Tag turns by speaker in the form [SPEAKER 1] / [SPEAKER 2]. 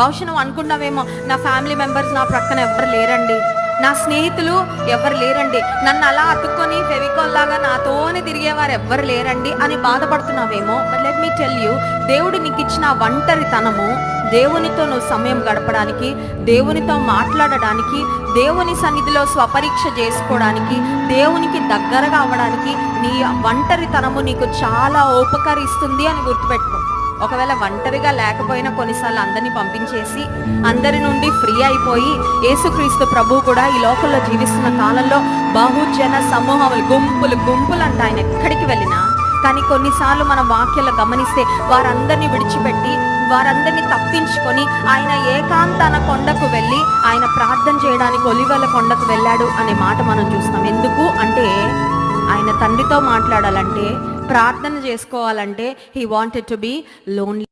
[SPEAKER 1] బహుశా నువ్వు అనుకున్నావేమో నా ఫ్యామిలీ మెంబర్స్ నా ప్రక్కన ఎవ్వరు లేరండి. నా స్నేహితులు ఎవరు లేరండి. నన్ను అలా అతుక్కొని ఫెవికాల్ లాగా నాతోనే తిరిగేవారు ఎవ్వరు లేరండి అని బాధపడుతున్నావేమో. But let me tell you దేవుడు నీకు ఇచ్చిన ఒంటరితనము దేవునితో నువ్వు సమయం గడపడానికి దేవునితో మాట్లాడడానికి దేవుని సన్నిధిలో స్వపరీక్ష చేసుకోవడానికి దేవునికి దగ్గరగా అవ్వడానికి నీ ఒంటరితనము నీకు చాలా ఉపకరిస్తుంది అని గుర్తుపెట్టుకో. ఒకవేళ ఒంటరిగా లేకపోయినా కొన్నిసార్లు అందరినీ పంపించేసి అందరి నుండి ఫ్రీ అయిపోయి యేసుక్రీస్తు ప్రభు కూడా ఈ లోకంలో జీవిస్తున్న కాలంలో బహుజన సమూహములు గుంపులు గుంపులు అంట ఆయన ఎక్కడికి వెళ్ళినా. కానీ కొన్నిసార్లు మన వాక్యాలు గమనిస్తే వారందరినీ విడిచిపెట్టి వారందరినీ తప్పించుకొని ఆయన ఏకాంతన కొండకు వెళ్ళి ఆయన ప్రార్థన చేయడానికి ఒలివల కొండకు వెళ్ళాడు అనే మాట మనం చూస్తాం ఎందుకు? అంటే ఆయన తండ్రితో మాట్లాడాలంటే ప్రార్థన చేసుకోవాలంటే he wanted to be lonely